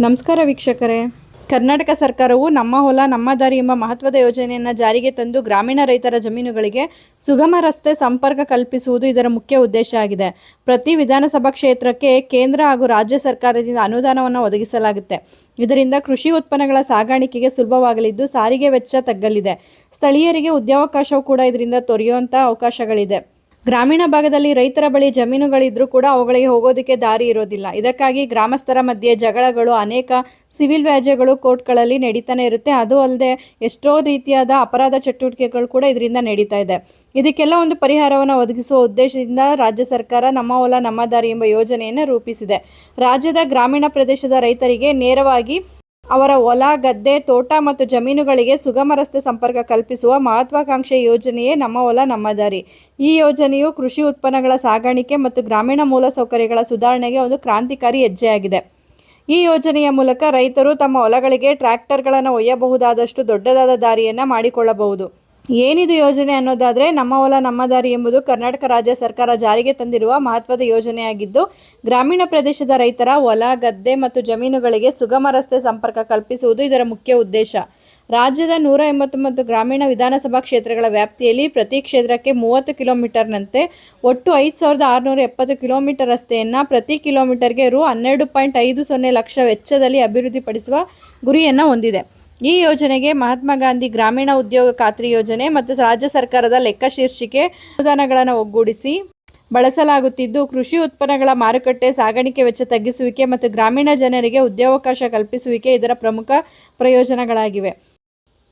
ನಮಸ್ಕಾರ ವೀಕ್ಷಕರೇ. ಕರ್ನಾಟಕ ಸರ್ಕಾರವು ನಮ್ಮ ಹೊಲ, ನಮ್ಮ ದಾರಿ ಎಂಬ ಮಹತ್ವದ ಯೋಜನೆಯನ್ನು ಜಾರಿಗೆ ತಂದು ಗ್ರಾಮೀಣ ರೈತರ ಜಮೀನುಗಳಿಗೆ ಸುಗಮ ರಸ್ತೆ ಸಂಪರ್ಕ ಕಲ್ಪಿಸುವುದು ಇದರ ಮುಖ್ಯ ಉದ್ದೇಶ ಆಗಿದೆ. ಪ್ರತಿ ವಿಧಾನಸಭಾ ಕ್ಷೇತ್ರಕ್ಕೆ ಕೇಂದ್ರ ಹಾಗೂ ರಾಜ್ಯ ಸರ್ಕಾರದಿಂದ ಅನುದಾನವನ್ನು ಒದಗಿಸಲಾಗುತ್ತೆ. ಇದರಿಂದ ಕೃಷಿ ಉತ್ಪನ್ನಗಳ ಸಾಗಾಣಿಕೆಗೆ ಸುಲಭವಾಗಲಿದ್ದು ಸಾರಿಗೆ ವೆಚ್ಚ ತಗ್ಗಲಿದೆ. ಸ್ಥಳೀಯರಿಗೆ ಉದ್ಯೋಗಾವಕಾಶವೂ ಕೂಡ ಇದರಿಂದ ತೊರೆಯುವಂತಹ ಅವಕಾಶಗಳಿದೆ. ಗ್ರಾಮೀಣ ಭಾಗದಲ್ಲಿ ರೈತರ ಬಳಿ ಜಮೀನುಗಳಿದ್ರೂ ಕೂಡ ಅವುಗಳಿಗೆ ಹೋಗೋದಕ್ಕೆ ದಾರಿ ಇರೋದಿಲ್ಲ. ಇದಕ್ಕಾಗಿ ಗ್ರಾಮಸ್ಥರ ಮಧ್ಯೆ ಜಗಳಗಳು, ಅನೇಕ ಸಿವಿಲ್ ವ್ಯಾಜ್ಯಗಳು ಕೋರ್ಟ್ಗಳಲ್ಲಿ ನಡೀತಾನೆ ಇರುತ್ತೆ. ಅದು ಅಲ್ಲದೆ ಎಷ್ಟೋ ರೀತಿಯಾದ ಅಪರಾಧ ಚಟುವಟಿಕೆಗಳು ಕೂಡ ಇದರಿಂದ ನಡೀತಾ ಇದೆ. ಇದಕ್ಕೆಲ್ಲ ಒಂದು ಪರಿಹಾರವನ್ನು ಒದಗಿಸುವ ಉದ್ದೇಶದಿಂದ ರಾಜ್ಯ ಸರ್ಕಾರ ನಮ್ಮ ಹೊಲ, ನಮ್ಮ ದಾರಿ ಎಂಬ ಯೋಜನೆಯನ್ನು ರೂಪಿಸಿದೆ. ರಾಜ್ಯದ ಗ್ರಾಮೀಣ ಪ್ರದೇಶದ ರೈತರಿಗೆ ನೇರವಾಗಿ ಅವರ ಹೊಲ, ಗದ್ದೆ, ತೋಟ ಮತ್ತು ಜಮೀನುಗಳಿಗೆ ಸುಗಮ ರಸ್ತೆ ಸಂಪರ್ಕ ಕಲ್ಪಿಸುವ ಮಹತ್ವಾಕಾಂಕ್ಷೆ ಯೋಜನೆಯೇ ನಮ್ಮ ಹೊಲ, ನಮ್ಮ ದಾರಿ. ಈ ಯೋಜನೆಯು ಕೃಷಿ ಉತ್ಪನ್ನಗಳ ಸಾಗಾಣಿಕೆ ಮತ್ತು ಗ್ರಾಮೀಣ ಮೂಲಸೌಕರ್ಯಗಳ ಸುಧಾರಣೆಗೆ ಒಂದು ಕ್ರಾಂತಿಕಾರಿ ಹೆಜ್ಜೆಯಾಗಿದೆ. ಈ ಯೋಜನೆಯ ಮೂಲಕ ರೈತರು ತಮ್ಮ ಹೊಲಗಳಿಗೆ ಟ್ರ್ಯಾಕ್ಟರ್ಗಳನ್ನು ಒಯ್ಯಬಹುದಾದಷ್ಟು ದೊಡ್ಡದಾದ ದಾರಿಯನ್ನು ಮಾಡಿಕೊಳ್ಳಬಹುದು. ಏನಿದು ಯೋಜನೆ ಅನ್ನೋದಾದ್ರೆ ನಮ್ಮ ಹೊಲ, ನಮ್ಮ ದಾರಿ ಎಂಬುದು ಕರ್ನಾಟಕ ರಾಜ್ಯ ಸರ್ಕಾರ ಜಾರಿಗೆ ತಂದಿರುವ ಮಹತ್ವದ ಯೋಜನೆಯಾಗಿದ್ದು, ಗ್ರಾಮೀಣ ಪ್ರದೇಶದ ರೈತರ ಹೊಲ, ಗದ್ದೆ ಮತ್ತು ಜಮೀನುಗಳಿಗೆ ಸುಗಮ ರಸ್ತೆ ಸಂಪರ್ಕ ಕಲ್ಪಿಸುವುದು ಇದರ ಮುಖ್ಯ ಉದ್ದೇಶ. ರಾಜ್ಯದ ನೂರ ಎಂಬತ್ತೊಂಬತ್ತು ಗ್ರಾಮೀಣ ವಿಧಾನಸಭಾ ಕ್ಷೇತ್ರಗಳ ವ್ಯಾಪ್ತಿಯಲ್ಲಿ ಪ್ರತಿ ಕ್ಷೇತ್ರಕ್ಕೆ ಮೂವತ್ತು ಕಿಲೋಮೀಟರ್ನಂತೆ ಒಟ್ಟು ಐದು ಸಾವಿರದ ಆರುನೂರ ಎಪ್ಪತ್ತು ಕಿಲೋಮೀಟರ್ ರಸ್ತೆಯನ್ನು ಪ್ರತಿ ಕಿಲೋಮೀಟರ್ಗೆ ರು ಹನ್ನೆರಡು ಪಾಯಿಂಟ್ ಐದು ಸೊನ್ನೆ ಲಕ್ಷ ವೆಚ್ಚದಲ್ಲಿ ಅಭಿವೃದ್ಧಿಪಡಿಸುವ ಗುರಿಯನ್ನು ಹೊಂದಿದೆ. ಈ ಯೋಜನೆಗೆ ಮಹಾತ್ಮ ಗಾಂಧಿ ಗ್ರಾಮೀಣ ಉದ್ಯೋಗ ಖಾತ್ರಿ ಯೋಜನೆ ಮತ್ತು ರಾಜ್ಯ ಸರ್ಕಾರದ ಲೆಕ್ಕ ಶೀರ್ಷಿಕೆ ಅನುದಾನಗಳನ್ನು ಒಗ್ಗೂಡಿಸಿ ಬಳಸಲಾಗುತ್ತಿದ್ದು, ಕೃಷಿ ಉತ್ಪನ್ನಗಳ ಮಾರುಕಟ್ಟೆ, ಸಾಗಾಣಿಕೆ ವೆಚ್ಚ ತಗ್ಗಿಸುವಿಕೆ ಮತ್ತು ಗ್ರಾಮೀಣ ಜನರಿಗೆ ಉದ್ಯೋಗಾವಕಾಶ ಕಲ್ಪಿಸುವಿಕೆ ಇದರ ಪ್ರಮುಖ ಪ್ರಯೋಜನಗಳಾಗಿವೆ.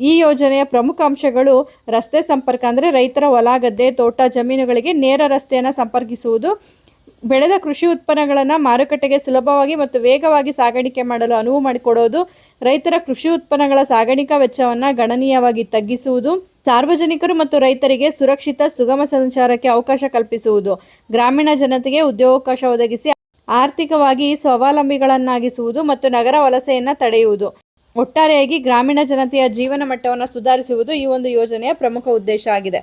ಈ ಯೋಜನೆಯ ಪ್ರಮುಖ ಅಂಶಗಳು ರಸ್ತೆ ಸಂಪರ್ಕ ಅಂದರೆ ರೈತರ ಹೊಲ, ಗದ್ದೆ, ತೋಟ, ಜಮೀನುಗಳಿಗೆ ನೇರ ರಸ್ತೆಯನ್ನು ಸಂಪರ್ಕಿಸುವುದು ಬೆಳೆದ ಕೃಷಿ ಉತ್ಪನ್ನಗಳನ್ನು ಮಾರುಕಟ್ಟೆಗೆ ಸುಲಭವಾಗಿ ಮತ್ತು ವೇಗವಾಗಿ ಸಾಗಾಣಿಕೆ ಮಾಡಲು ಅನುವು ಮಾಡಿಕೊಡೋದು, ರೈತರ ಕೃಷಿ ಉತ್ಪನ್ನಗಳ ಸಾಗಾಣಿಕಾ ವೆಚ್ಚವನ್ನು ಗಣನೀಯವಾಗಿ ತಗ್ಗಿಸುವುದು, ಸಾರ್ವಜನಿಕರು ಮತ್ತು ರೈತರಿಗೆ ಸುರಕ್ಷಿತ ಸುಗಮ ಸಂಚಾರಕ್ಕೆ ಅವಕಾಶ ಕಲ್ಪಿಸುವುದು, ಗ್ರಾಮೀಣ ಜನತೆಗೆ ಉದ್ಯೋಗಾವಕಾಶ ಒದಗಿಸಿ ಆರ್ಥಿಕವಾಗಿ ಸ್ವಾವಲಂಬಿಗಳನ್ನಾಗಿಸುವುದು ಮತ್ತು ನಗರ ವಲಸೆಯನ್ನು ತಡೆಯುವುದು. ಒಟ್ಟಾರೆಯಾಗಿ ಗ್ರಾಮೀಣ ಜನತೆಯ ಜೀವನ ಮಟ್ಟವನ್ನು ಸುಧಾರಿಸುವುದು ಈ ಒಂದು ಯೋಜನೆಯ ಪ್ರಮುಖ ಉದ್ದೇಶ ಆಗಿದೆ.